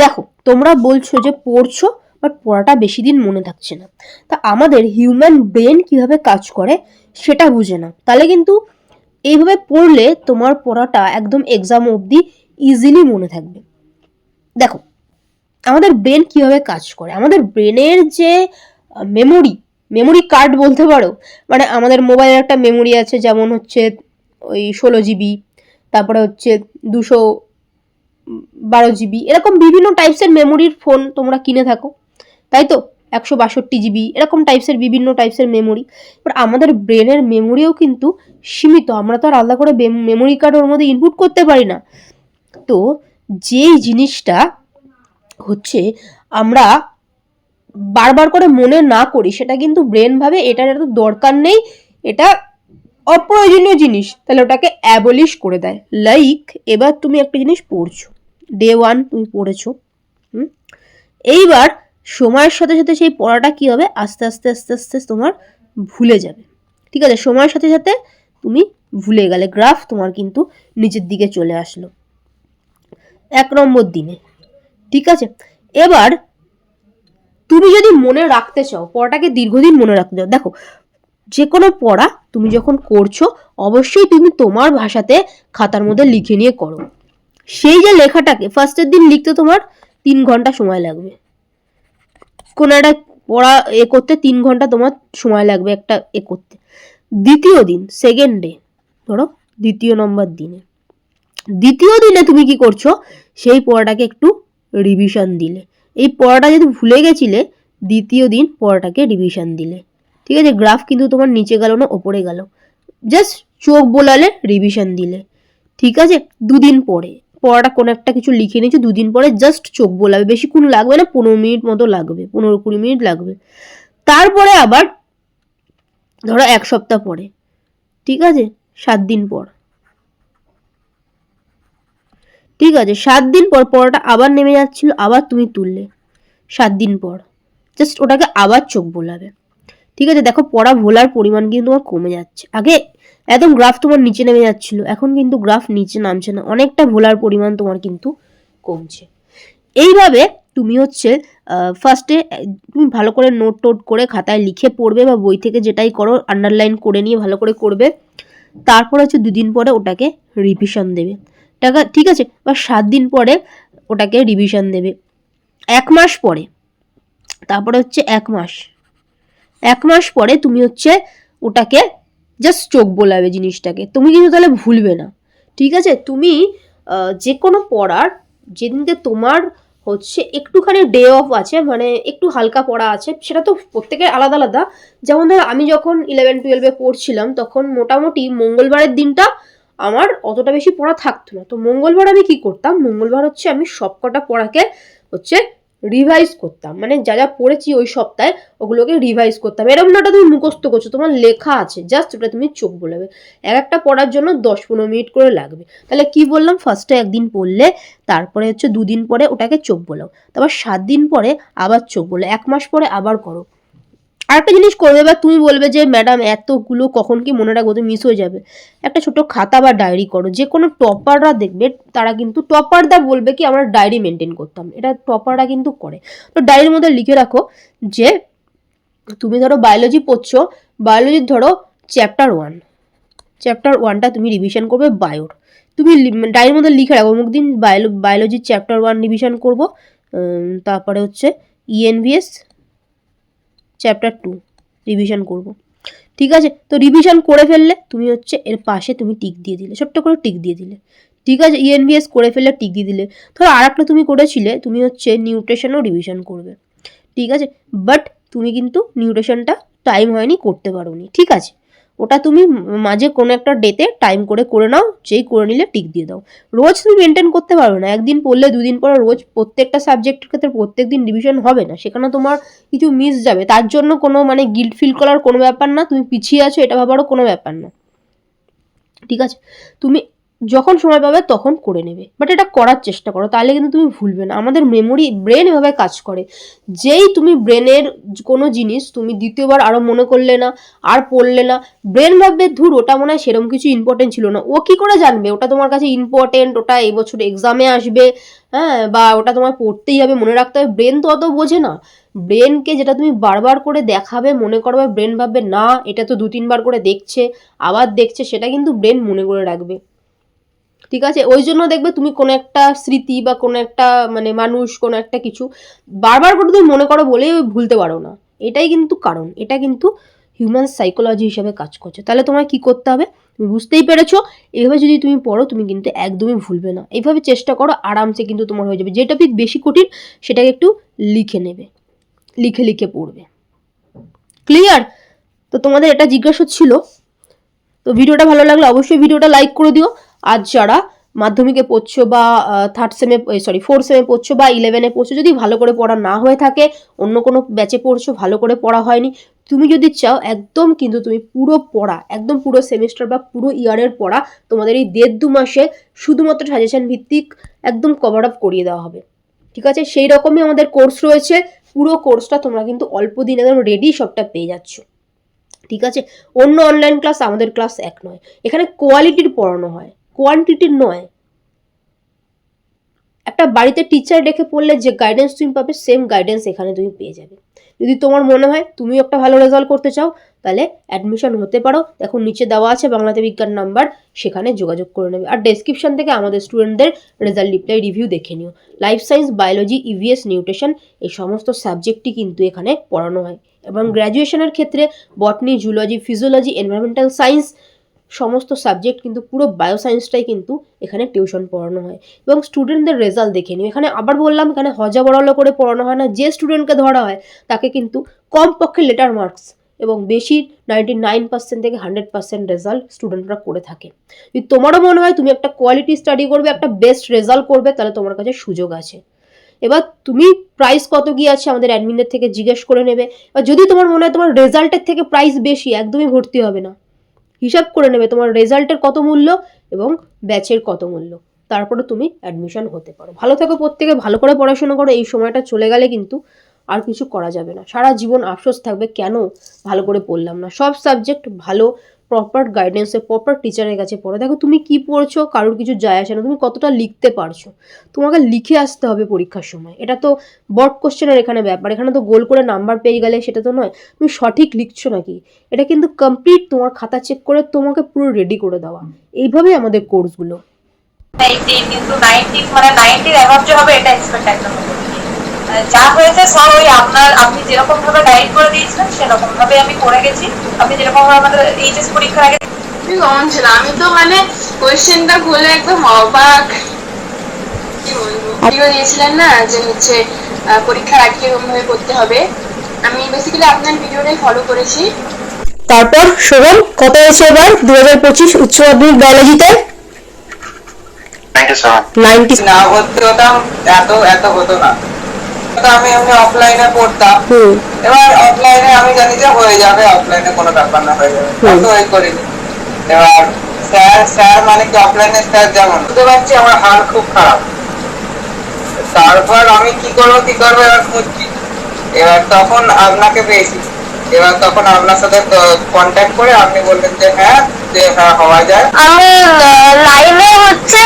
দেখো, তোমরা বলছো যে পড়ছো বাট পড়াটা বেশি দিন মনে থাকছে না। তা আমাদের হিউম্যান ব্রেন কীভাবে কাজ করে, সেটা বুঝে না তাহলে কিন্তু এইভাবে পড়লে তোমার পড়াটা একদম এক্সাম অবধি ইজিলি মনে থাকবে। দেখো, আমাদের ব্রেন কীভাবে কাজ করে? আমাদের ব্রেনের যে মেমোরি মেমোরি কার্ড বলতে পারো মানে আমাদের মোবাইলের একটা মেমোরি আছে, যেমন হচ্ছে ওই ষোলো জিবি তারপরে হচ্ছে দুশো বারো জিবি এরকম বিভিন্ন টাইপসের মেমোরির ফোন তোমরা কিনে থাকো। তাই তো? একশো বাষট্টি জিবি এরকম টাইপসের বিভিন্ন টাইপসের মেমোরি এবার আমাদের ব্রেনের মেমোরিও কিন্তু সীমিত। আমরা তো আর আলাদা করে মেমোরি কার্ড ওর মধ্যে ইনপুট করতে পারি না। তো যেই জিনিসটা হচ্ছে, আমরা বারবার করে মনে না করি, সেটা কিন্তু ব্রেন ভাবে এটার এত দরকার নেই। এটা অপ্রয়োজনীয় জিনিস। তাহলে ওটাকে অ্যাবলিশ করে দেয়। লাইক এবার তুমি একটা জিনিস পড়ছো। ডে ওয়ান তুমি পড়েছো, হুম? এইবার সময়ের সাথে সাথে সেই পড়াটা কী হবে? আস্তে আস্তে আস্তে আস্তে তোমার ভুলে যাবে। ঠিক আছে? সময়ের সাথে সাথে তুমি ভুলে গেলে। গ্রাফ তোমার কিন্তু নিচের দিকে চলে আসলো। এক নম্বর দিনে। ঠিক আছে? এবার তুমি যদি মনে রাখতে চাও, পড়াটাকে দীর্ঘদিন মনে রাখতে চাও, দেখো যে কোনো পড়া তুমি যখন করছ, অবশ্যই তুমি তোমার ভাষাতে খাতার মধ্যে লিখে নিয়ে করো। সেই যে লেখাটাকে ফার্স্টের দিন লিখতে তোমার তিন ঘণ্টা সময় লাগবে। কোনো একটা পড়া এ করতে তিন ঘণ্টা তোমার সময় লাগবে একটা এ করতে। দ্বিতীয় দিন সেকেন্ড ডে ধরো দ্বিতীয় নম্বর দিনে। দ্বিতীয় দিনে তুমি কি করছ? সেই পড়াটাকে একটু রিভিশন দিলে। এই পড়াটা যদি ভুলে গেছিলে, দ্বিতীয় দিন পড়াটাকে রিভিশন দিলে। ঠিক আছে? গ্রাফ কিন্তু তোমার নিচে গেল না, ওপরে গেল। জাস্ট চোখ বোলালে রিভিশন দিলে। ঠিক আছে? দুদিন পরে। পড়াটা কোনো একটা কিছু লিখে নিয়েছো, দুদিন পরে জাস্ট চোখ বোলাবে। বেশিক্ষণ লাগবে না, পনেরো মিনিট মতো লাগবে, পনেরো কুড়ি মিনিট লাগবে। তারপরে আবার ধরো এক সপ্তাহ পরে, ঠিক আছে? সাত দিন পর। ঠিক আছে, সাত দিন পর পড়াটা আবার নেমে যাচ্ছিল, আবার তুমি তুললে। সাত দিন পর। জাস্ট ওটাকে আবার চোখ বোলাবে। ঠিক আছে, দেখো পড়া ভোলার পরিমাণ কিন্তু তোমার কমে যাচ্ছে। আগে একদম গ্রাফ তোমার নিচে নেমে যাচ্ছিল, এখন কিন্তু গ্রাফ নিচে নামছে না, অনেকটা ভোলার পরিমাণ তোমার কিন্তু কমছে। এইভাবে তুমি হচ্ছে ফার্স্টে তুমি ভালো করে নোট টোট করে খাতায় লিখে পড়বে বা বই থেকে যেটাই করো আন্ডারলাইন করে নিয়ে ভালো করে করবে। তারপর হচ্ছে দুদিন পরে ওটাকে রিভিশন দেবে। টাকা, ঠিক আছে? বা সাত দিন পরে ওটাকে রিভিশন দেবে। এক মাস পরে, তারপরে হচ্ছে এক মাস। এক মাস পরে তুমি হচ্ছে ওটাকে জাস্ট চোখ বোলাবে জিনিসটাকে। তুমি কিন্তু তাহলে ভুলবে না। ঠিক আছে? তুমি যে কোনো পড়ার, যেদিনকে তোমার হচ্ছে একটুখানি ডে অফ আছে মানে একটু হালকা পড়া আছে, সেটা তো প্রত্যেকের আলাদা আলাদা। যেমন ধর, আমি যখন ইলেভেন টুয়েলভে পড়ছিলাম, তখন মোটামুটি মঙ্গলবারের দিনটা আমার অতটা বেশি পড়া থাকতো না। তো মঙ্গলবার আমি কি করতাম? মঙ্গলবার হচ্ছে আমি সবকটা পড়াকে হচ্ছে রিভাইজ করতাম। মানে যা যা পড়েছি ওই সপ্তাহে ওগুলোকে রিভাইজ করতাম। এরকম না তুমি মুখস্থ করছ, তোমার লেখা আছে জাস্ট ওটা তুমি চোখ বলাবে। এক একটা পড়ার জন্য দশ পনেরো মিনিট করে লাগবে। তাহলে কি বললাম? ফার্স্টে একদিন পড়লে, তারপরে হচ্ছে দুদিন পরে ওটাকে চোখ বলাও। তারপর সাত দিন পরে আবার চোখ বলো এক মাস পরে আবার করো। আরেকটা জিনিস করবে বা তুমি বলবে যে, ম্যাডাম, এতগুলো কখন কি মনে রাখব মিস হয়ে যাবে? একটা ছোট খাতা বা ডায়েরি করো, যে কোনো টপাররা দেখবে, তারা কিন্তু টপারদা বলবে কি, আমরা ডায়েরি মেনটেন করতাম। এটা টপাররা কিন্তু করে। তো ডায়েরির মধ্যে লিখে রাখো যে, তুমি ধরো বায়োলজি পড়ছো বায়োলজির ধরো চ্যাপ্টার ওয়ান চ্যাপ্টার ওয়ানটা তুমি রিভিশন করবে বায়োর তুমি ডায়েরির মধ্যে লিখে রাখো, অমুক দিন বায়োলো বায়োলজির চ্যাপ্টার ওয়ান রিভিশন করব। তারপরে হচ্ছে ইএনভিএস চ্যাপ্টার টু রিভিশন করব। ঠিক আছে? তো রিভিশন করে ফেললে তুমি হচ্ছে এর পাশে তুমি টিক দিয়ে দিলে, ছোট্ট করে টিক দিয়ে দিলে। ঠিক আছে? ইএনভিএস করে ফেললে টিক দিয়ে দিলে। ধরো আর একটা তুমি করেছিলে, তুমি হচ্ছে নিউট্রেশনও রিভিশন করবে। ঠিক আছে? বাট তুমি কিন্তু নিউট্রেশনটা টাইম হয়নি, করতে পারো ঠিক আছে? ওটা তুমি মাঝে কোনো একটা ডেতে টাইম করে করে নাও, যেই করে নিলে টিক দিয়ে দাও। রোজ তুমি মেনটেন করতে পারবে না। একদিন পড়লে দুদিন পরে রোজ প্রত্যেকটা সাবজেক্টের ক্ষেত্রে প্রত্যেক দিন রিভিশন হবে না। সেখানে তোমার কিছু মিস যাবে। তার জন্য কোনো মানে গিল্ট ফিল করার কোনো ব্যাপার না। তুমি পিছিয়ে আছো, এটা ভাবারও কোনো ব্যাপার না। ঠিক আছে? তুমি যখন সময় পাবে তখন করে নেবে। বাট এটা করার চেষ্টা করো, তাহলে কিন্তু তুমি ভুলবে না। আমাদের মেমোরি ব্রেন এভাবে কাজ করে। যেই তুমি ব্রেনের কোনো জিনিস তুমি দ্বিতীয়বার আরও মনে করলে না, আর পড়লে না ব্রেন ভাববে, ধুর, ওটা মনে হয় সেরকম কিছু ইম্পর্টেন্ট ছিল না। ও কি করে জানবে? ওটা তোমার কাছে ইম্পর্টেন্ট ওটা এবছর এক্সামে আসবে হ্যাঁ? বা ওটা তোমার পড়তেই হবে, মনে রাখতে হবে। ব্রেন তো অত বোঝে না। ব্রেনকে যেটা তুমি বারবার করে দেখাবে, মনে করবে ব্রেন ভাববে, না, এটা তো দু তিনবার করে দেখছে, আবার দেখছে, সেটা কিন্তু ব্রেন মনে করে রাখবে। ঠিক আছে? ওই জন্য দেখবে তুমি কোনো একটা স্মৃতি বা কোনো একটা মানে মানুষ, কোনো একটা কিছু বারবার করে তুমি মনে করো ওই ভুলতে পারো না। এটাই কিন্তু কারণ। এটা কিন্তু হিউম্যান সাইকোলজি হিসাবে কাজ করছে। তাহলে তোমায় কি করতে হবে? তুমি বুঝতেই পেরেছ? এভাবে যদি তুমি পড়ো, তুমি কিন্তু একদমই ভুলবে না। এইভাবে চেষ্টা করো, আরামসে কিন্তু তোমার হয়ে যাবে। যে টপিক বেশি কঠিন, সেটাকে একটু লিখে নেবে। লিখে লিখে পড়বে। ক্লিয়ার তো তোমাদের এটা জিজ্ঞাসা ছিল তো ভিডিওটা ভালো লাগলে অবশ্যই ভিডিওটা লাইক করে দিও। আর যারা মাধ্যমিকে পড়ছো বা থার্ড সেমে সরি ফোর্থ সেমে পড়ছো বা ইলেভেনে পড়ছো, যদি ভালো করে পড়া না হয়ে থাকে, অন্য কোনো ব্যাচে পড়ছো, ভালো করে পড়া হয়নি, তুমি যদি চাও একদম কিন্তু তুমি পুরো পড়া, একদম পুরো সেমিস্টার বা পুরো ইয়ারের পড়া তোমাদের এই দেড় দু মাসে শুধুমাত্র সাজেশন ভিত্তিক একদম কভার আপ করিয়ে দেওয়া হবে। ঠিক আছে? সেই রকমই আমাদের কোর্স রয়েছে। পুরো কোর্সটা তোমরা কিন্তু অল্প দিন একদম রেডি সবটা পেয়ে যাচ্ছ। ঠিক আছে? অন্য অনলাইন ক্লাস আমাদের ক্লাস এক নয়। এখানে কোয়ালিটির পড়ানো হয়। কোয়ান্টিটির নয়। একটা বাড়িতে টিচার রেখে পড়লে যে গাইডেন্স তুমি পাবে সেম গাইডেন্স এখানে তুমি পেয়ে যাবে। যদি তোমার মনে হয় তুমিও একটা ভালো রেজাল্ট করতে চাও তাহলে অ্যাডমিশন হতে পারো। দেখো নিচে দেওয়া আছে বাংলাতে বিজ্ঞান নাম্বার সেখানে যোগাযোগ করে নেবে। আর ডেসক্রিপশন থেকে আমাদের স্টুডেন্টদের রেজাল্ট রিপ্লাই রিভিউ দেখে নিও। Life science biology EVS nutrition এই সমস্ত সাবজেক্টই কিন্তু এখানে পড়ানো হয়। এবং গ্র্যাজুয়েশনের ক্ষেত্রে botany zoology physiology environmental science সমস্ত সাবজেক্ট কিন্তু পুরো বায়ো সায়েন্সটাই কিন্তু এখানে টিউশন পড়ানো হয়। এবং স্টুডেন্টদের রেজাল্ট দেখে নিও। এখানে আবার বললাম, এখানে হজা বড়ালো করে পড়ানো হয় না। যে স্টুডেন্টকে ধরা হয়, তাকে কিন্তু কমপক্ষে লেটার মার্কস এবং বেশি নাইনটি নাইন পার্সেন্ট থেকে হান্ড্রেড পার্সেন্ট রেজাল্ট স্টুডেন্টরা করে থাকে। যদি তোমারও মনে হয় তুমি একটা কোয়ালিটি স্টাডি করবে, একটা বেস্ট রেজাল্ট করবে, তাহলে তোমার কাছে সুযোগ আছে। এবার তুমি প্রাইস কত কি আছে আমাদের অ্যাডমিনের থেকে জিজ্ঞেস করে নেবে। এবার যদি তোমার মনে হয় তোমার রেজাল্টের থেকে প্রাইস বেশি, একদমই ভর্তি হবে না। হিসাব করে নেবে তোমার রেজাল্টের কত মূল্য এবং ব্যাচের কত মূল্য। তারপরে তুমি অ্যাডমিশন হতে পারো। ভালো থেকো প্রত্যেকে, ভালো করে পড়াশোনা করো। এই সময়টা চলে গেলে কিন্তু আর কিছু করা যাবে না। সারা জীবন আফসোস থাকবে কেন ভালো করে পড়লাম না। সব সাবজেক্ট ভালো প্রপার গাইডেন্সে প্রপার টিচারের কাছে পড়ো। দেখো তুমি কি পড়ছো, কারোর কিছু যায় আসে না। তুমি কতটা লিখতে পারছ? তোমাকে লিখে আসতে হবে পরীক্ষার সময়। এটা তো বট কোশ্চেনের এখানে ব্যাপার। এখানে তো গোল করে নাম্বার পেয়ে গেলে সেটা তো নয়। তুমি সঠিক লিখছো নাকি? এটা কিন্তু কমপ্লিট তোমার খাতা চেক করে তোমাকে পুরো রেডি করে দেওয়া। এইভাবেই আমাদের কোর্সগুলো নাইনটি মানে নাইনটির অ্যাভাব যে হবে, এটা এক্সপেক্ট একদম যা হয়েছে স্যার ওই আপনার আপনি যেরকম ভাবে গাইড করে দিয়েছিলেন সেরকম ভাবে আমি করে গেছি। আপনি যেরকম ভাবে আমাদের এইচএস পরীক্ষার আগে কমন ছিল আমি তো মানে কোয়েশ্চেনটা খুলে একদম অবাক। কি বলব? ভিডিও দিয়েছিলেন না যে হচ্ছে পরীক্ষার আগে এরকম ভাবে করতে হবে? আমি বেসিক্যালি আপনার ভিডিওটাই ফলো করেছি। তারপর শোভন কত হয়েছে এবার? দু হাজার পঁচিশ উচ্চ মাধ্যমিক বায়োলজিতে থ্যাংক ইউ নাইনটি না ভর্তি হতাম এত এত হতো না। আমি এমনি অফলাইনে পড়তাম। এবার অফলাইনে আমি জানি যে হয়ে যাবে অফলাইনে কোনো ব্যাপার না হয়ে যাবে। ওই করিনি। এবার স্যার স্যার মানে কি অফলাইনে স্যার যেমন? বুঝতে পারছি আমার হাল খুব খারাপ। তারপর আমি কি করব কি করব এবার খুঁজছি। এবার তখন আপনাকে পেয়েছি। এবার তখন আপনার সাথে কন্ট্যাক্ট করে আপনি বললেন যে হ্যাঁ যে হ্যাঁ হওয়া যায়। আমি লাইভে হচ্ছে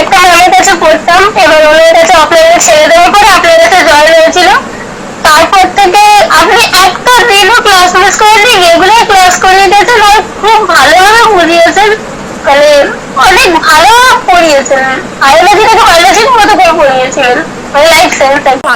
একটা মেয়ের কাছে পড়তাম, এবার ওনার কাছে অফলাইনে ছেড়ে দেওয়ার পরে আপনার কাছে জয়েন হয়েছিল। তারপর থেকে আপনি একটা দিনও ক্লাস মিস করেননি রেগুলার ক্লাস করে দিয়েছেন আর খুব ভালোভাবে বুঝিয়েছেন। মানে অনেক ভালো পড়িয়েছেন বায়োলজিটাকে বায়োলজির মতো করে পড়িয়েছিলেন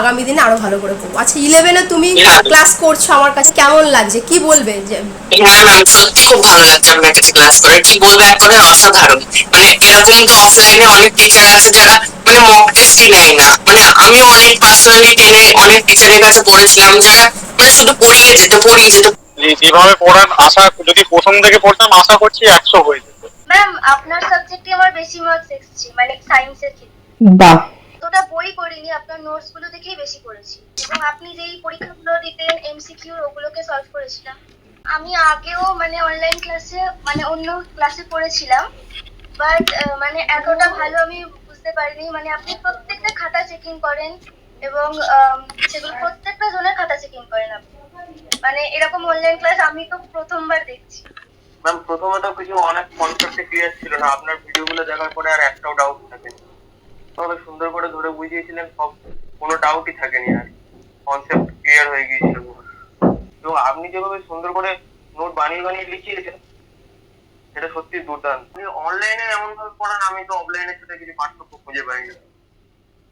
আগামী দিনে আরও ভালো করে করব। আচ্ছা ইলেভেনে তুমি ক্লাস করছ আমার কাছে কেমন লাগছে? কি বলবে যে হ্যাঁ সত্যি খুব ভালো লাগছে আপনার কাছে ক্লাস করে। কি বলব এক কথায় অসাধারণ। মানে এরকম তো অফলাইনে অনেক টিচার আছে যারা মানে মক টেস্টই নেয় না। মানে আমিও অনেক পার্সোনালি টেনে অনেক টিচারের কাছে পড়েছিলাম যারা মানে শুধু পড়িয়ে যেত পড়িয়ে যেত যেভাবে পড়ান আশা যদি প্রথম থেকে পড়তাম আশা করছি একশো হয়ে যেত। ম্যাম আপনার সাবজেক্টে আমার বেশি মার্কস এসেছে মানে সায়েন্সের ক্ষেত্রে। বাহ। ওটা বই পড়িনি, আপনার নোটসগুলো দেখেই বেশি করেছি এবং আপনি যেই পরীক্ষাগুলো দিতেন এমসিকিউ ওগুলোকে সলভ করেছিলাম। আমি আগেও মানে অনলাইন ক্লাসে মানে অন্য ক্লাসে পড়েছিলাম। বাট মানে এতটা ভালো আমি বুঝতে পারিনি। মানে আপনি প্রত্যেকটা খাতা চেকিং করেন এবং সেগুলো প্রত্যেকটা জনের খাতা চেকিং করেন আপনি। মানে এরকম অনলাইন ক্লাস আমি তো প্রথমবার দেখছি। ম্যাম প্রথমত কিছু অনেক কনসেপ্টে ক্লিয়ার ছিল না। আপনার ভিডিওগুলো দেখার পরে আর একটাও ডাউট থাকেনি তবে সুন্দর করে ধরে বুঝিয়েছিলেন সব, কোনো ডাউটই থাকেনি আর। কনসেপ্ট ক্লিয়ার হয়ে গিয়েছিল এবং আপনি যেভাবে সুন্দর করে নোট বানিয়ে বানিয়ে লিখিয়েছেন, সেটা সত্যি দুর্দান্ত। আপনি অনলাইনে এমন ভাবে পড়ান, আমি তো অফলাইনের সাথে কিছু পার্থক্য খুঁজে পাই না।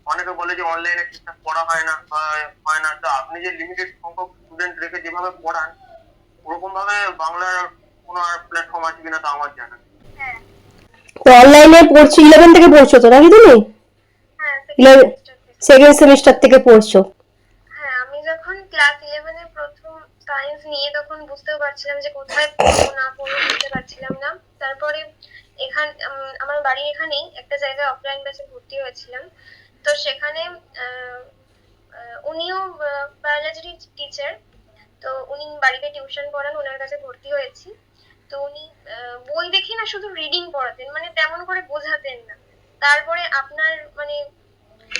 অনেকে বলে যে অনলাইনে ঠিকঠাক পড়া হয় না হয় না। তো আপনি যে লিমিটেড সংখ্যক স্টুডেন্ট রেখে যেভাবে পড়ান ওরকম ভাবে বাংলার কোনো আর প্ল্যাটফর্ম আছে কিনা তা আমার জানা নেই। হ্যাঁ। অনলাইনে পড়ছো ইলেভেন থেকে পড়ছো তো, নাকি তুমি হ্যাঁ ইলেভেন second semester থেকে। সেকেন্ড সেমিস্টার থেকে পড়ছো? হ্যাঁ আমি যখন ক্লাস ইলেভেনে প্রথম সায়েন্স নিয়ে তখন বুঝতেও পারছিলাম যে কোথায় পড়ব না পড়ব বুঝতে পারছিলাম না। তারপরে এখান আমার বাড়ি এখানেই একটা জায়গায় অফলাইন ব্যাচে ভর্তি হয়েছিলাম। তো সেখানে উনিও বায়োলজির টিচার তো উনি বাড়িতে টিউশন পড়ান ওনার কাছে ভর্তি হয়েছি। তো উনি বই দেখে না শুধু রিডিং পড়াতেন মানে তেমন করে বোঝাতেন না। তারপরে আপনার মানে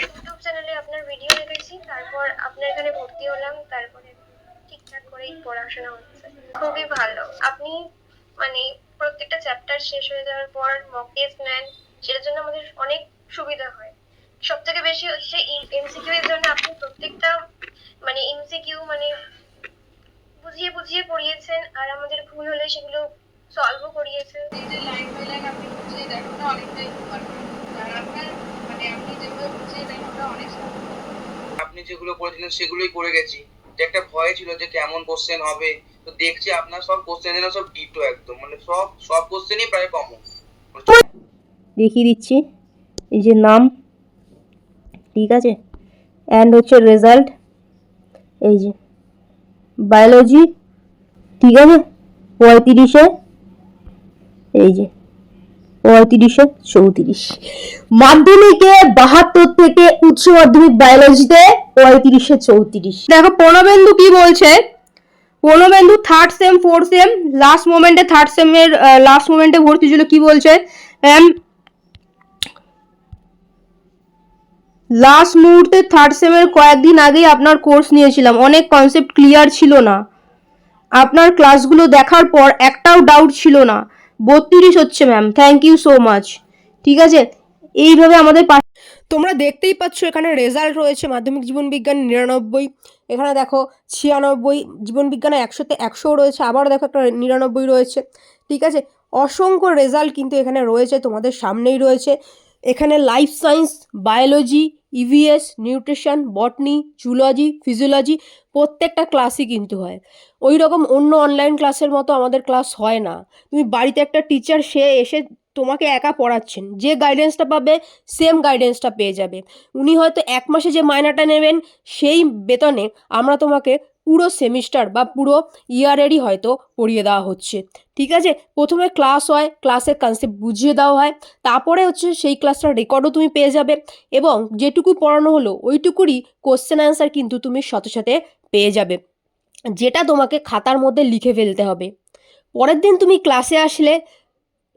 ইউটিউব চ্যানেলে আপনার ভিডিও দেখেছি, তারপর আপনার এখানে ভর্তি হলাম, তারপরে ঠিকঠাক করেই পড়াশোনা হচ্ছে। খুবই ভালো। আপনি মানে প্রত্যেকটা চ্যাপ্টার শেষ হয়ে যাওয়ার পর মক টেস্ট নেন, সেটার জন্য আমাদের অনেক সুবিধা হয়। সব থেকে বেশি হচ্ছে এমসিকিউ এর জন্য আপনি প্রত্যেকটা মানে এমসিকিউ মানে বুঝিয়ে বুঝিয়ে পড়িয়েছেন, আর আমাদের ভুল হলে সেগুলো সলভও করিয়েছেন। এই যে লাইন বাই লাইন আপনি বুঝিয়ে ওটা অনেকটাই উপকার আপনার আপনি অনেক আপনি যেগুলো করেছিলেন সেগুলোই করে গেছি। যে একটা ভয় ছিল যে কেমন কোশ্চেন হবে। তো দেখছি আপনার সব কোশ্চেন যেন সব ডিটো একদম। মানে সব সব কোশ্চেনই প্রায় কমন দেখিয়ে দিচ্ছি। এই যে নাম। ঠিক আছে? অ্যান্ড হচ্ছে রেজাল্ট এই যে বায়োলজি ঠিক আছে? পঁয়ত্রিশে। এই যে পঁয়ত্রিশে, চৌত্রিশ। মাধ্যমিকে বাহাত্তর থেকে উচ্চ মাধ্যমিক বায়োলজিতে পঁয়ত্রিশে, চৌত্রিশ। দেখো, প্রণবেন্দু কি বলছে? Pranabendu third sem fourth sem last মোমেন্টে থার্ড সেমের লাস্ট মোমেন্টে ভর্তি ছিল, কি বলছে? ম্যাম লাস্ট মুহূর্তে থার্ড সেমের কয়েকদিন আগেই আপনার কোর্স নিয়েছিলাম। অনেক কনসেপ্ট ক্লিয়ার ছিল না। আপনার ক্লাসগুলো দেখার পর একটাও ডাউট ছিল না। বত্রিশ হচ্ছে ma'am thank you so much ঠিক আছে? এইভাবে আমাদের তোমরা দেখতেই পাচ্ছ এখানে রেজাল্ট রয়েছে মাধ্যমিক জীবন বিজ্ঞান নিরানব্বই। এখানে দেখো ছিয়ানব্বই, জীবন বিজ্ঞানে একশোতে একশোও রয়েছে, আবার দেখো একটা নিরানব্বই রয়েছে। ঠিক আছে? অসংখ্য রেজাল্ট কিন্তু এখানে রয়েছে, তোমাদের সামনেই রয়েছে। এখানে life science biology EVS nutrition botany zoology physiology প্রত্যেকটা ক্লাসই কিন্তু হয়। ওই রকম অন্য অনলাইন ক্লাসের মতো আমাদের ক্লাস হয় না। তুমি বাড়িতে একটা টিচার সে এসে তোমাকে একা পড়াচ্ছেন। যে গাইডেন্সটা পাবে সেম গাইডেন্সটা পেয়ে যাবে। উনি হয়তো এক মাসে যে মায়নাটা নেবেন, সেই বেতনে আমরা তোমাকে পুরো সেমিস্টার বা পুরো ইয়ারেরই হয়তো পড়িয়ে দেওয়া হচ্ছে। ঠিক আছে? প্রথমে ক্লাস হয়, ক্লাসের কনসেপ্ট বুঝিয়ে দেওয়া হয়, তারপরে হচ্ছে সেই ক্লাসটার রেকর্ডও তুমি পেয়ে যাবে এবং যেটুকু পড়ানো হলো ওইটুকুরই কোশ্চেন অ্যান্সার কিন্তু তুমি সাথে সাথে পেয়ে যাবে, যেটা তোমাকে খাতার মধ্যে লিখে ফেলতে হবে। পরের দিন তুমি ক্লাসে আসলে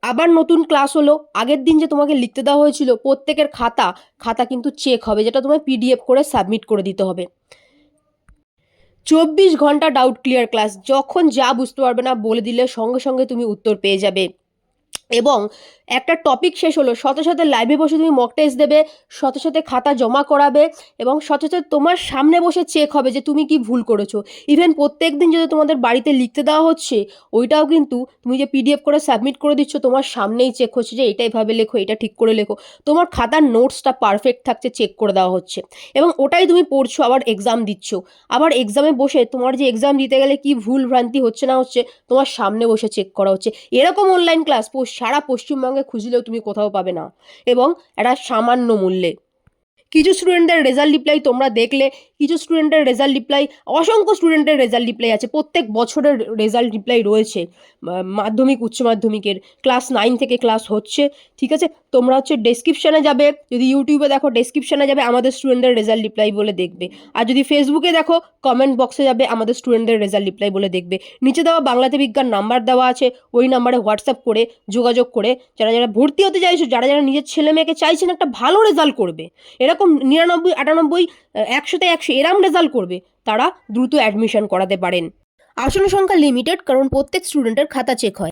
আবার নতুন ক্লাস হলো, আগের দিন যে তোমাকে লিখতে দেওয়া হয়েছিল প্রত্যেকের খাতা খাতা কিন্তু চেক হবে, যেটা তোমায় পিডিএফ করে সাবমিট করে দিতে হবে। চব্বিশ ঘণ্টা ডাউট ক্লিয়ার ক্লাস যখন যা বুঝতে পারবে না, বলে দিলে সঙ্গে সঙ্গে তুমি উত্তর পেয়ে যাবে। এবং একটা টপিক শেষ হলো, সাথে সাথে লাইভে বসে তুমি মক টেস্ট দেবে, সাথে সাথে খাতা জমা করাবে এবং সাথে সাথে তোমার সামনে বসে চেক হবে যে তুমি কি ভুল করেছ। ইভেন প্রত্যেক দিন যদি তোমাদের বাড়িতে লিখতে দেওয়া হচ্ছে, ওইটাও কিন্তু তুমি যে পিডিএফ করে সাবমিট করে দিচ্ছ, তোমার সামনেই চেক হচ্ছে যে এটা এভাবে লেখো, এটা ঠিক করে লেখো। তোমার খাতার নোটসটা পারফেক্ট থাকছে চেক করে দেওয়া হচ্ছে। এবং ওটাই তুমি পড়ছো, আবার এক্সাম দিচ্ছ। আবার এক্সামে বসে তোমার যে এক্সাম দিতে গেলে কি ভুল ভ্রান্তি হচ্ছে না হচ্ছে, তোমার সামনে বসে চেক করা হচ্ছে। এরকম অনলাইন ক্লাস সারা পশ্চিমবঙ্গে খুঁজলেও তুমি কোথাও পাবে না। এবং একটা সামান্য মূল্যে। কিছু স্টুডেন্টদের রেজাল্ট রিপ্লাই তোমরা দেখলে, কিছু স্টুডেন্টের রেজাল্ট রিপ্লাই অসংখ্য স্টুডেন্টের রেজাল্ট রিপ্লাই আছে, প্রত্যেক বছরের রেজাল্ট রিপ্লাই রয়েছে মাধ্যমিক, উচ্চ মাধ্যমিকের ক্লাস নাইন থেকে ক্লাস হচ্ছে, ঠিক আছে? তোমরা হচ্ছে ডেসক্রিপশানে যাবে, যদি ইউটিউবে দেখো ডেসক্রিপশানে যাবে, আমাদের স্টুডেন্টদের রেজাল্ট রিপ্লাই বলে দেখবে, আর যদি ফেসবুকে দেখো কমেন্ট বক্সে যাবে, আমাদের স্টুডেন্টদের রেজাল্ট রিপ্লাই বলে দেখবে, নিচে দেওয়া বাংলাতে বিজ্ঞান নাম্বার দেওয়া আছে, ওই নাম্বারে হোয়াটসঅ্যাপ করে, যোগাযোগ করে, যারা যারা ভর্তি হতে চাইছো, যারা যারা নিজের ছেলে মেয়েকে চাইছেন, একটা ভালো রেজাল্ট করবে এরকম নিরানব্বই, আটানব্বই একশোতে একশো এরম রেজাল্ট করবে, তারা দ্রুত অ্যাডমিশন করাতে পারেন। আসন সংখ্যা লিমিটেড কারণ প্রত্যেক স্টুডেন্টের খাতা চেক হয়।